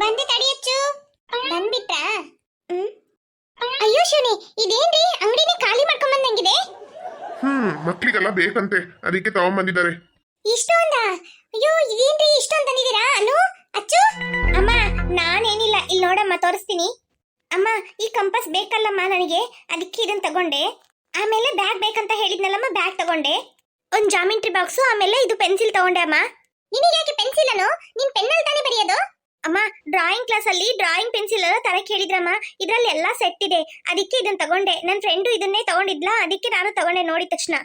ಬಂದೆ ತಡಿಯಚ್ಚು ಬಂದ್ಬಿಟ್ರಾ ಹ್ಮ್ ಅಯ್ಯೋ ಶಿವನಿ ಇದೇನ್ರಿ ಅಂಗಡಿನೇ ಖಾಲಿ ಮಾಡ್ಕೊಂಡ್ ಬಂದಂಗಿದೆ ಹ್ಮ್ ಮಕ್ಳಿಗೆಲ್ಲ ಬೇಕಂತೆ ಅದಕ್ಕೆ ತಗೊಂಬಂದಿದ್ದಾರೆ ಇಷ್ಟೊಂದ? ಅಯ್ಯೋ, ಇದೇನ್ರಿ ಇಷ್ಟೊಂದ್ ತಂದಿದ್ದೀರಾ? ಅನು, ಅಚ್ಚು? ಅಮ್ಮ, ನಾನೇನಿಲ್ಲ. ಇಲ್ಲಿ ನೋಡಮ್ಮ, ತೋರಿಸ್ತೀನಿ. ಅಮ್ಮ, ಈ ಕಂಪಸ್ ಬೇಕಲ್ಲಮ್ಮ ನನಗೆ? ಅದಕ್ಕೆ ಇದನ್ನ ತಗೊಂಡೆ. ಆಮೇಲೆ ಬ್ಯಾಗ್ ಬೇಕಂತ ಹೇಳಿದ್ನಲ್ಲಮ್ಮ, ಬ್ಯಾಗ್ ತಗೊಂಡೆ. ಒಂದು ಜಾಮಿಂಟ್ರಿ ಬಾಕ್ಸು, ಆಮೇಲೆ ಇದು ಪೆನ್ಸಿಲ್ ತಗೊಂಡೆ ಅಮ್ಮ. ನಿನಗೆ ಯಾಕೆ ಪೆನ್ಸಿಲ್ ಅನು? ನೀನ್ ಪೆನ್ನಲ್ಲಿ ತಾನೇ ಬರೆಯೋದು? ಅಮ್ಮ ಡ್ರಾಯಿಂಗ್ ಕ್ಲಾಸ್ ಅಲ್ಲಿ ಡ್ರಾಯಿಂಗ್ ಪೆನ್ಸಿಲ್ ತರಕ್ ಹೇಳಿದ್ರಮ್ಮ ಇದ್ರಲ್ಲಿ ಎಲ್ಲಾ ಸೆಟ್ ಇದೆ. ಅದಕ್ಕೆ ಇದನ್ನ ತಗೊಂಡೆ. ನನ್ನ ಫ್ರೆಂಡು ಇದನ್ನೇ ತಗೊಂಡಿದ್ಲಾ. ಅದಕ್ಕೆ ನಾನು ತಗೊಂಡೆ ನೋಡಿದ ತಕ್ಷಣ.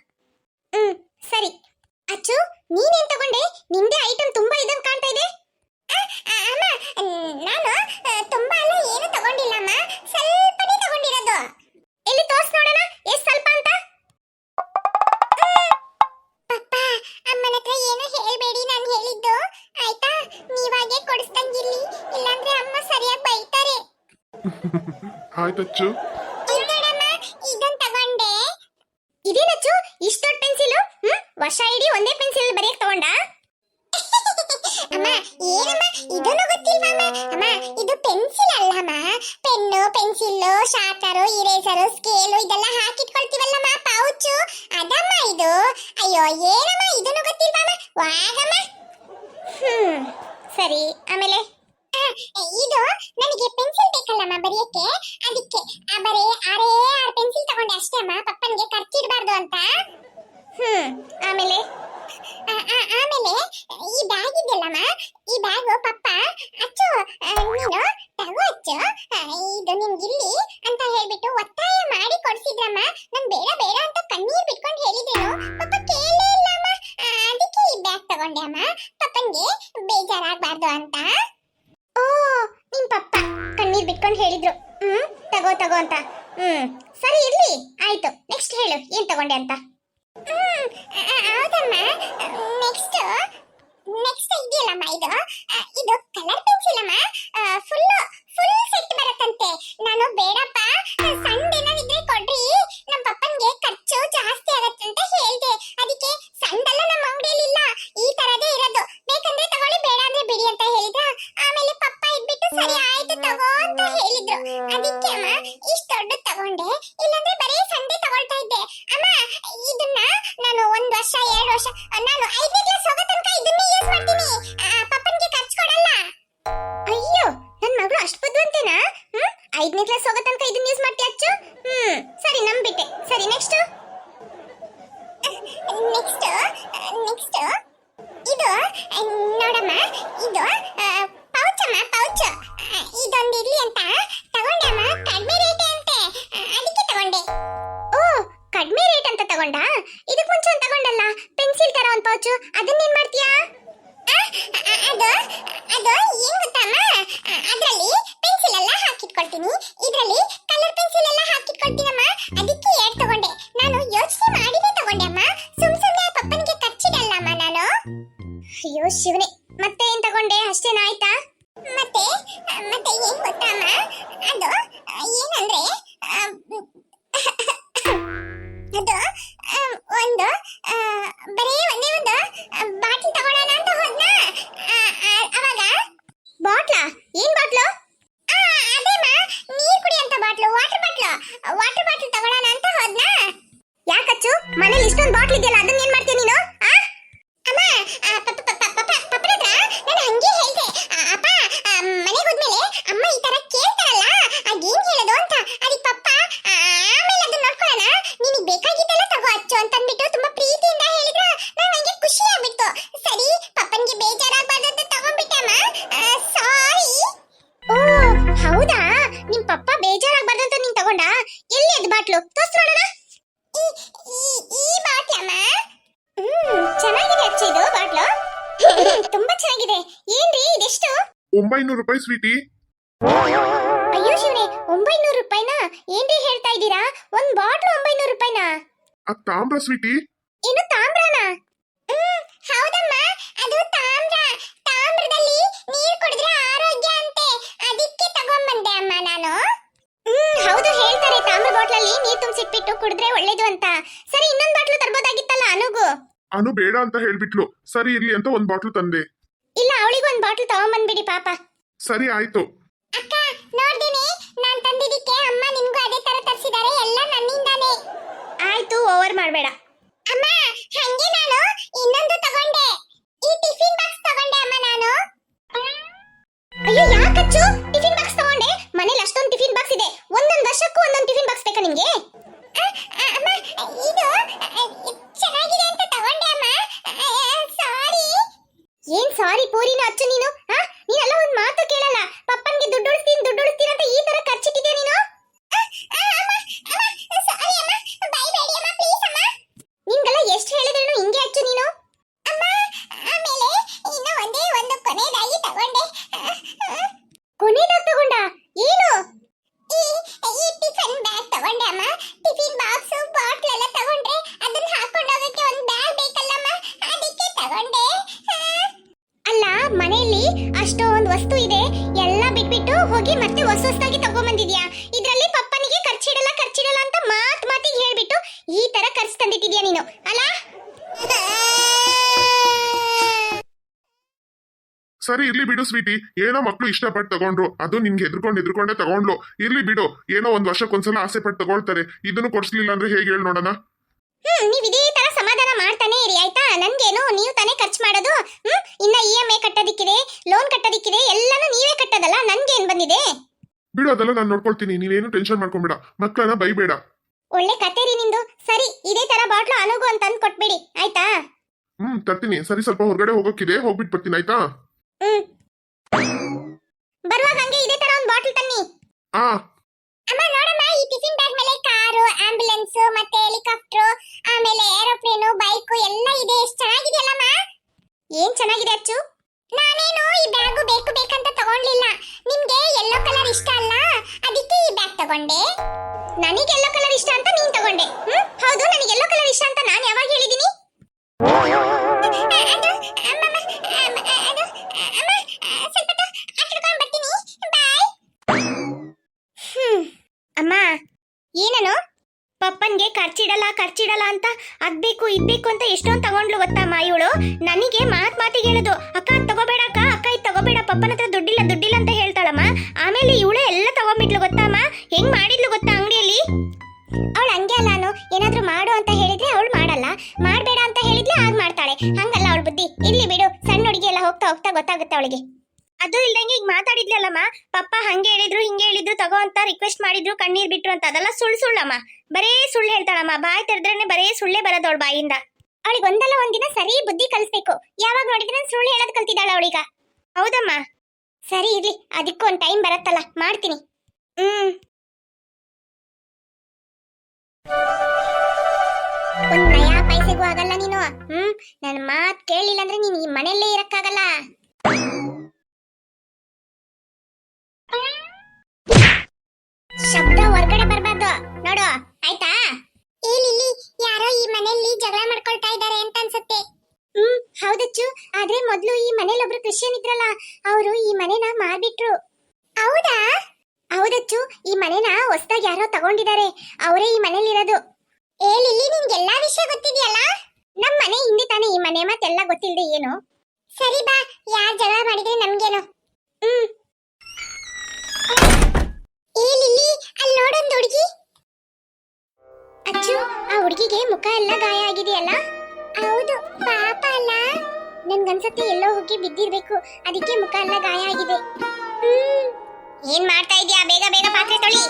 ಹ್ಮ್, ಸರಿ. ಅಚ್ಚು, ನೀನೇನ್ ತಗೊಂಡೆ? ನಿಂದೇ ಐಟಮ್ ತುಂಬಾ ಇದಂಗ್ ಕಾಣ್ತಾ ಇದೆ. ಅಮ್ಮ ನಾನು ತುಂಬಾ ಏನು ತಗೊಂಡಿಲ್ಲಮ್ಮ ಸ್ವಲ್ಪನೇ ತಗೊಂಡಿರೋದು. ಎಲ್ಲಿ ತೋರ್ಸ್ ನೋಡೋಣ? ಎಷ್ಟು ಸ್ವಲ್ಪ ಅಂತ? ಪಪ್ಪ ಅಮ್ಮನ ಹತ್ರ ಏನು ಹೇಳ್ಬೇಡಿ, ನಾನು ಹೇಳಿದ್ದು. ಆಯ್ತಾ? ನೀವಾಗೆ ಕೊಡಿಸ್ದಂಗಿರ್ಲಿ ಇಲ್ಲಾಂದ್ರೆ ಅಮ್ಮ ಸರಿಯಾಗಿ ಬೈತಾರೆ. ಆಯ್ತಚ್ಚು ಇದನ್ನ ತಗೊಂಡೆ ಇದೇನಚ್ಚು ಇಷ್ಟ ದೊಡ್ಡ ಪೆನ್ಸಿಲ್ ಹ್ಮ್ ವರ್ಷ ಇಡೀ ಒಂದೇ ಪೆನ್ಸಿಲ್ ಬರೆಯಕ್ ತಗೊಂಡ? ಅಮ್ಮ, ಏನಮ್ಮ? ಇದನ್ನು ಗೊತ್ತಿಲ್ವಮ್ಮ ಅಮ್ಮ? ಇದು ಪೆನ್ಸಿಲ್ ಅಲ್ಲಮ್ಮ pen pencil sharper eraser scale ಇದೆಲ್ಲ ಹಾಕಿಟ್ಕೊಳ್ತೀವಲ್ಲಮ್ಮ ಪೌಚು ಅದಮ್ಮ ಇದು. ಅಯ್ಯೋ, ಏನಮ್ಮ? ಇದನ್ನು ಗೊತ್ತಿಲ್ವಮ್ಮ ವಾಗಮ್ಮ. ಹ್ಮ್, ಸರಿ, ಆಮೇಲೆ? ಇದು ನನಗೆ ಪೆನ್ಸಿಲ್ ಬೇಕಲ್ಲಮ್ಮ ಬರೆಯಕ್ಕೆ? ಅದಕ್ಕೆ ಬರೆ ಆರೇ ಆರು ಪೆನ್ಸಿಲ್ ತಗೊಂಡೆ ಅಷ್ಟೇ ಅಮ್ಮ. ಪಪ್ಪನಿಗೆ ಖರ್ಚಿಡ್ಬಾರ್ದು ಅಂತ. ಹ್ಮ್. ಆಮೇಲೆ? ಆಮೇಲೆ ಈ ಬ್ಯಾಗ್ ಇದೆಯಲ್ಲಮ್ಮ ಈ ಬ್ಯಾಗ್ ಪಪ್ಪ? ಅಚ್ಚು ನೀನು? ತಗೋ ಅಚ್ಚು. ಇದು ನಿಮ್ಗೆ ಇಲ್ಲಿ ಅಂತ ಹೇಳ್ಬಿಟ್ಟು ಒತ್ತಾಯ ಮಾಡಿ ಕೊಡ್ಸಿದ್ರಮ್ಮ ನಾನು ಬೇಡ ಬೇಡ ಅಂತ ಕಣ್ಣೀರು ಬಿಟ್ಕೊಂಡು ಹೇಳಿದ್ರು ಪಪ್ಪ ಕೇಳೇ ಇಲ್ಲಮ್ಮ ಅದಕ್ಕೆ ಈ ಬ್ಯಾಗ್ ತಗೊಂಡೆ ಅಮ್ಮ ಪಪ್ಪನ್ಗೆ ಬೇಜಾರಾಗಬಾರ್ದು ಅಂತ. ಓ ನಿಮ್ಮ ಪಪ್ಪ ಕಣ್ಣೀರು ಬಿಟ್ಕೊಂಡು ಹೇಳಿದ್ರು. ಹ್ಮ್, ತಗೋ ತಗೋ ಅಂತ. ಹ್ಮ್, ಸರಿ ಇರ್ಲಿ. ಆಯ್ತು ನೆಕ್ಸ್ಟ್ ಹೇಳು. ಏನು ತಗೊಂಡೆ ಅಂತ? ಹೌದಮ್ಮ. ನೆಕ್ಸ್ಟ್ ನೆಕ್ಸ್ಟ್ ಇದೆಯಲ್ಲಮ್ಮ ಇದು? ಇದು ಕಲರ್ ಪೆನ್ಸಿಲ್ ಅಮ್ಮ. ಫುಲ್ ಫುಲ್ ಸೆಟ್ ಬರತ್ತಂತೆ. ನಾನು ಬೇಡಪ್ಪ ಸಣ್ಣದೇನಾದಿದ್ರೆ ಕೊಡ್ರಿ. ನಮ್ಮ ಪಪ್ಪನ್ಗೆ ಖರ್ಚು ಜಾಸ್ತಿ ಆಗತ್ತೆ ಅಂತ ಹೇಳ್ದೆ. ಅದಕ್ಕೆ ಸಣ್ಣದಲ್ಲ ನಮ್ಮ ಅಂಗಡಿಯಲ್ಲಿ ಇಲ್ಲ. ಈ ತರದೇ ಇರೋದು. ಬೇಕಂದ್ರೆ ತಗೊಳ್ಳಿ, ಬೇಡ ಅಂದ್ರೆ ಬಿಡಿ ಅಂತ ಹೇಳಿದ್ರ? ಆಮೇಲೆ ಪಪ್ಪ ಇದ್ಬಿಟ್ಟು ಸರಿ ಆಯ್ತು ತಗೋ ಅಂತ ಹೇಳಿದ್ರು. ಅದಕ್ಕೆ ಅಮ್ಮ, ಇಷ್ಟ ದೊಡ್ಡ ತಗೊಂಡೆ. ಇಲ್ಲಾಂದ್ರೆ ನೆಕ್ಸ್ಟ್ ಇದು ನೋಡಮ್ಮ, ಇದು ಪೌಚ್ ಅಮ್ಮ ಪೌಚ್. ಇದೊಂದು ಇರ್ಲಿ ಅಂತ ತಗೊಂಡಮ್ಮ. ಕಡಿಮೆ ರೇಟ್ ಅಂತೆ. ಅದಕ್ಕೆ ತಗೊಂಡೆ. ಓ, ಕಡಿಮೆ ರೇಟ್ ಅಂತ ತಗೊಂಡ? ಇದಕ್ಕೆ ಮುಂಚೆ ಒಂದು ತಗೊಂಡಲ್ಲ. ಪೆನ್ಸಿಲ್ ತರ ಪೌಚು. ಅದನ್ನ ಅದನ್ನೇನ್ ಮಾಡ್ತೀಯಾ? ಅದು ಅದು ಏನ್ ಗೊತ್ತಮ್ಮ? ಅದರಲ್ಲಿ ಪೆನ್ಸಿಲ್ ಎಲ್ಲ ಹಾಕಿಟ್ಕೊಳ್ತೀನಿ. ಇದರಲ್ಲಿ ಕಲರ್ ಪೆನ್ಸಿಲ್ ಎಲ್ಲ ಹಾಕಿಟ್ಕೊಳ್ತೀನಮ್ಮ. ಅದಕ್ಕೆ ಅದು ಏನಂದ್ರೆ ಅದು ಒಂದು ಬರೀ ಒಂದೇ ಒಂದು ಬಾಟ್ಲ್ ತಗೊಳ್ಳೋಣ ಅಂತ ಹೋದ್ನ? ಅವಾಗ, ಬಾಟ್ಲಾ? ಏನ್ ಬಾಟ್ಲು? ಅದೇಮ್ಮ ಕುಡಿ ಅಂತ bottle, water bottle. Water bottle ತಗೊಳ್ಳೋಣ ಅಂತ ಹೋದ್ನ? ಯಾಕಚ್ಚು? ಮನೇಲಿ ಇಷ್ಟೊಂದು ಬಾಟ್ಲ್ ಇದೆಯಲ್ಲ ಅದನ್ನ ಏನ್ ಮಾಡ್ತೀಯ? ಒಂಬೈನೂರು ರೂಪಾಯಿ ಸ್ವೀಟಿ. ಅಯ್ಯೋ ಶಿವನೇ ಒಂಬೈನೂರು ರೂಪಾಯಿನ? ಏನ್ರಿ ಹೇಳ್ತಾ ಇದ್ದೀರಾ? ಒಂದ್ ಬಾಟ್ಲ್ ಒಂಬೈನೂರು ರೂಪಾಯಿನ? ಆ ತಾಮ್ರ ಸ್ವೀಟಿ. ಏನು ತಾಮ್ರನ? ಹ್ಮ್ ಹೌದಮ್ಮ. ಅದು ತಾಮ್ರ. ತಾಮ್ರದಲ್ಲಿ ನೀರು ಕುಡಿದ್ರೆ ಆರೋಗ್ಯ ಅಂತೆ. ಅದಕ್ಕೆ ತಗೊಂಡ್ಬಂದೆ ಅಮ್ಮ ನಾನು. ಹ್ಮ್ ಹೌದು ಹೇಳ್ತಾರೆ. ತಾಮ್ರ ಬಾಟ್ಲಲ್ಲಿ ನೀರು ತುಂಬಿಸಿಟ್ಬಿಟ್ಟು ಕುಡಿದ್ರೆ ಒಳ್ಳೇದು ಅಂತ. ಸರಿ ಇನ್ನೊಂದು ಬಾಟ್ಲು ತರ್ಬೋದಾಗಿತ್ತಲ್ಲ ಅನುಗು? ಅನು ಬೇಡ ಅಂತ ಹೇಳ್ಬಿಟ್ಲು. ಸರಿ ಇರ್ಲಿ ಅಂತ ಒಂದ್ ಬಾಟ್ಲು ತಂದೆ. ಇಲ್ಲ ಅವಳಿಗೆ ಒಂದು ಬಾಟಲ್ ತಗೊಂಬಂದ್ಬಿಡಿ ಪಾಪ. ಸರಿ ಆಯ್ತು. ಅಕ್ಕ ನೋಡ್ತೀನಿ. ನಾನು ತಂದಿದ್ದಕ್ಕೆ ಅಮ್ಮ ನಿಮ್ಗೂ ಅದೇ ತರ ತರಿಸಿದ್ದಾರೆ ಎಲ್ಲ ನನ್ನಿಂದಾನೆ. ಆಯ್ತು ಓವರ್ ಮಾಡಬೇಡ. ಅಮ್ಮ ಹಂಗೆ ನಾನು ನೀನು. ಅಲ್ಲ? ಸರಿ ಇರ್ಲಿ ಬಿಡು ಸ್ವೀಟಿ. ಏನೋ ಮಕ್ಳು ಇಷ್ಟಪಟ್ಟು ತಗೊಂಡ್ರು. ಅದು ನಿನ್ಗೆ ಹೆದ್ರಕೊಂಡು ಎದ್ರುಕೊಂಡೆ ತಗೊಂಡ್ಲು. ಇರ್ಲಿ ಬಿಡು. ಏನೋ ಒಂದ್ ವರ್ಷಕ್ಕೊಂದ್ಸಲ ಆಸೆ ಪಟ್ಟು ತಗೊಳ್ತಾರೆ. ಇದನ್ನು ಕೊಡ್ಸ್ಲಿಲ್ಲ ಅಂದ್ರೆ ಹೇಗೆ ಹೇಳಿ ನೋಡೋಣ? ಹ್ಮ್ ನೀವ್ ಇದೇ ತರ ಸಮಾಧಾನ ಮಾಡ್ತಾನೆ ಇರಿ ಆಯ್ತಾ? ನನ್ಗೇನು ನೀವು ತಾನೇ ಖರ್ಚು ಮಾಡೋದು? ಹ್ಮ್ ಇನ್ನ ಇ ಎಂ ಐ ಕಟ್ಟೋದಿಕ್ಕಿದೆ ಲೋನ್ ಕಟ್ಟೋದಿಕ್ಕಿದೆ ಎಲ್ಲಾನು ನೀವೇ ಕಟ್ಟೋದಲ್ಲ? ನನ್ಗೇನ್ ಬಂದಿದೆ? ಬಿಡು ಅದೆಲ್ಲ ನಾನು ನೋಡ್ಕೊಳ್ತೀನಿ. ನೀನೇನು ಟೆನ್ಷನ್ ಮಾಡ್ಕೊಂಬೇಡ ಮಕ್ಕಳನ್ನ ಬೈಬೇಡ. ಒಳ್ಳೆ ಕತೆ ರೀ ನಿಮ್ದು ಸರಿ ಇದೇ ತರ ಬಾಟ್ಲು ಅನುಗು ಅಂತ ಅಂದ್ ಕೊಟ್ಬಿಡಿ. ಆಯ್ತಾ? ಹ್ಮ್ ತರ್ತೀನಿ. ಸರಿ ಸ್ವಲ್ಪ ಹೊರಗಡೆ ಹೋಗೋಕಿದೆ. ಹೋಗ್ಬಿಟ್ಟು ಬರ್ತೀನಿ ಆಯ್ತಾ? ಹ್ಮ್. ಬರುವಾಗ ಹಂಗೆ ಇದೇ ತರ ಒಂದು ಬಾಟ್ಲ್ ತನ್ನಿ. ಆ. ಅಮ್ಮ ನೋಡಮ್ಮ ಈ ಟಿಫಿನ್ ಬ್ಯಾಗ್ ಮೇಲೆ ಕಾರು ಆಂಬ್ಯುಲೆನ್ಸ್ ಮತ್ತೆ ಹೆಲಿಕಾಪ್ಟರ್ ಆಮೇಲೆ ಏರೋಪ್ಲೇನು ಬೈಕು ಎಲ್ಲ ಇದೆ. ಎಷ್ಟು ಚೆನ್ನಾಗಿದೆ ಚೆನ್ನಾಗಿದೆಯಲ್ಲಮ್ಮ? ಏನ್ ಚೆನ್ನಾಗಿದೆ ಅಚ್ಚು? ನಾನೇನು ಈ ಬ್ಯಾಗ್ ಬೇಕು ಬೇಕಂತ ತಗೊಂಡ್ಲಿಲ್ಲ. ನಿಮ್ಗೆ ಯೆಲ್ಲೋ ಕಲರ್ ಇಷ್ಟ ಅಲ್ಲ? ಅದಕ್ಕೆ ಈ ಬ್ಯಾಗ್ ತಗೊಂಡೆ. ನನಗೆ ಯೆಲ್ಲೋ ಕಲರ್ ಇಷ್ಟ ಅಂತ ನೀನ್ ತಗೊಂಡೆ. ಇದ್ಬೇಕು ಅಂತ ಎಷ್ಟೊಂದು ತಗೊಂಡ್ಲು ಗೊತ್ತಮ್ಮ ಇವಳು? ನನಗೆ ಮಾತ್ ಮಾತಿಗೆ ಹೇಳುದು. ಅಕ್ಕ, ತಗೋಬೇಡ ಅಕ್ಕ ಅಕ್ಕ, ಇದು ತಗೋಬೇಡ. ಪಪ್ಪನ ಹತ್ರ ದುಡ್ಡಿಲ್ಲ ದುಡ್ಡಿಲ್ಲ ಅಂತ ಹೇಳ್ತಾಳಮ್ಮ. ಆಮೇಲೆ ಇವಳು ಎಲ್ಲ ತಗೊಂಬಿಟ್ಲು ಗೊತ್ತಮ್ಮ ಹೆಂಗ್ ಮಾಡಿದ್ಲು ಗೊತ್ತಾ ಅಂಗಡಿಯಲ್ಲಿ? ಅವಳು ಹಂಗೆ ಅಲ್ಲ ನಾನು. ಏನಾದ್ರೂ ಮಾಡು ಅಂತ ಹೇಳಿದ್ರೆ ಅವಳು ಮಾಡಲ್ಲ. ಮಾಡಬೇಡ ಅಂತ ಹೇಳಿದ್ರೆ ಆಗ ಮಾಡ್ತಾಳೆ. ಹಂಗಲ್ಲ ಅವಳು ಬುದ್ಧಿ. ಇಲ್ಲಿ ಬಿಡು. ಸಣ್ಣ ಹುಡುಗಿ ಎಲ್ಲ ಹೋಗ್ತಾ ಹೋಗ್ತಾ ಗೊತ್ತಾಗುತ್ತೆ ಅವಳಿಗೆ. ಅದು ಇಲ್ದಂಗೆ ಈಗ ಮಾತಾಡಿದ್ಲಲ್ಲಮ್ಮ. ಪಪ್ಪ ಹಂಗೆ ಹೇಳಿದ್ರು ಹಿಂಗೆ ಹೇಳಿದ್ರು ತಗೋ ಅಂತ ರಿಕ್ವೆಸ್ಟ್ ಮಾಡಿದ್ರು, ಕಣ್ಣೀರ್ ಬಿಟ್ರು ಅಂತ. ಅದೆಲ್ಲ ಸುಳ್ಳು ಸುಳ್ಳಮ್ಮ. ಬರೇ ಸುಳ್ಳು ಹೇಳ್ತಾಳಮ್ಮ. ಬಾಯಿ ತೆರೆದ್ರೇನೆ ಬರೇ ಸುಳ್ಳೇ ಬರೋದವಳ ಬಾಯಿಂದ. ಅವಳಿಗೆ ಒಂದಲ್ಲ ಒಂದಿನ ಸರಿ ಬುದ್ಧಿ ಕಲಿಸ್ಬೇಕು. ಯಾವಾಗ ನೋಡಿದ್ರೆ ಸುಳ್ಳು ಹೇಳೋದು ಕಲ್ತಿದ್ದಾಳ ಅವಳೀಗ. ಹೌದಮ್ಮ. ಸರಿ ಇರ್ಲಿ. ಅದಕ್ಕೂ ಒಂದು ಟೈಮ್ ಬರತ್ತಲ್ಲ. ಮಾಡ್ತೀನಿ. ಹ್ಮ್. ಒಂದ್ ನಯಾ ಪೈಸೆಗೂ ಆಗಲ್ಲ ನೀನು. ಹ್ಮ್. ನನ್ನ ಮಾತ್ ಕೇಳಿಲ್ಲ ಅಂದ್ರೆ ನೀನ್ ಈ ಮನೆಯಲ್ಲೇ ಇರಕ್ಕಾಗಲ್ಲ. ಶಬ್ದ ಹೊರಗಡೆ ಬರ್ಬಾರ್ದು. ನೋಡು, ಆಯ್ತಾ? ಏನಿಲ್ಲಿ, ಯಾರೋ ಈ ಮನೆಯಲ್ಲಿ ಜಗಳ ಮಾಡ್ಕೊಳ್ತಾ ಇದ್ದಾರೆ ಅಂತ ಅನ್ಸುತ್ತೆ. ಹ್ಮ್ ಹೌದಚ್ಚು ಆದ್ರೆ ಮೊದ್ಲು ಈ ಮನೇಲಿ ಒಬ್ರು ಕ್ರಿಶ್ಚಿಯನ್ ಇದ್ರಲ್ಲ, ಅವರು ಈ ಮನೆನ ಮಾರ್ಬಿಟ್ರು ಹೌದಾ? ಹೌದಚ್ಚು ಈ ಮನೆನ ಹೊಸದಾಗಿ ಯಾರೋ ತಗೊಂಡಿದ್ದಾರೆ. ಅವರೇ ಈ ಮನೇಲಿ ಇರೋದು ಏ, ಲಿಲ್ಲಿ ನಿನ್ಗೆ ಎಲ್ಲಾ ವಿಷಯ ಗೊತ್ತಿದೆಯಲ್ಲ? ನಮ್ಮ ಮನೆ ಹಿಂದೆ ತಾನೇ ಈ ಮನೆ ಮತ್ತೆಲ್ಲ ಗೊತ್ತಿಲ್ಲದೆ ಏನು? ಸರಿ ಬಾ, ಯಾರ್ ಜಗಳ ಮಾಡಿದ್ರೆ ಮುಖ ಎಲ್ಲ ಗಾಯ ಆಗಿದೆಯಲ್ಲ? ಹೌದು, ಪಾಪ ಅಲ್ಲ. ನನ್ಗನ್ಸತ್ತೆ ಎಲ್ಲೋ ಹೋಗಿ ಬಿದ್ದಿರ್ಬೇಕು. ಅದಕ್ಕೆ ಮುಖ ಎಲ್ಲ ಗಾಯ ಆಗಿದೆ. ಏನ್ ಮಾಡ್ತಾ ಇದೀಯಾ? ಬೇಗ ಬೇಗ ಪಾತ್ರೆ ತೊಳಿ.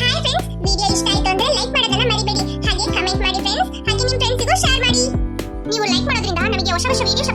ಹಾಯ್ ಫ್ರೆಂಡ್ಸ್ ವಿಡಿಯೋ ಇಷ್ಟ ಆಯ್ತು ಅಂದ್ರೆ ಲೈಕ್ ಮಾಡೋದನ್ನ ಮರಿಬೇಡಿ. ಹಾಗೆ ಕಮೆಂಟ್ ಮಾಡಿ ಫ್ರೆಂಡ್ಸ್ ಹಾಗೆ ನಿಮ್ಮ ಫ್ರೆಂಡ್ಸ್ಗೂ ಶೇರ್ ಮಾಡಿ. ನೀವು ಲೈಕ್ ಮಾಡೋದ್ರಿಂದ ನಮಗೆ ಹೊಸ ಹೊಸ ವಿಡಿಯೋಸ್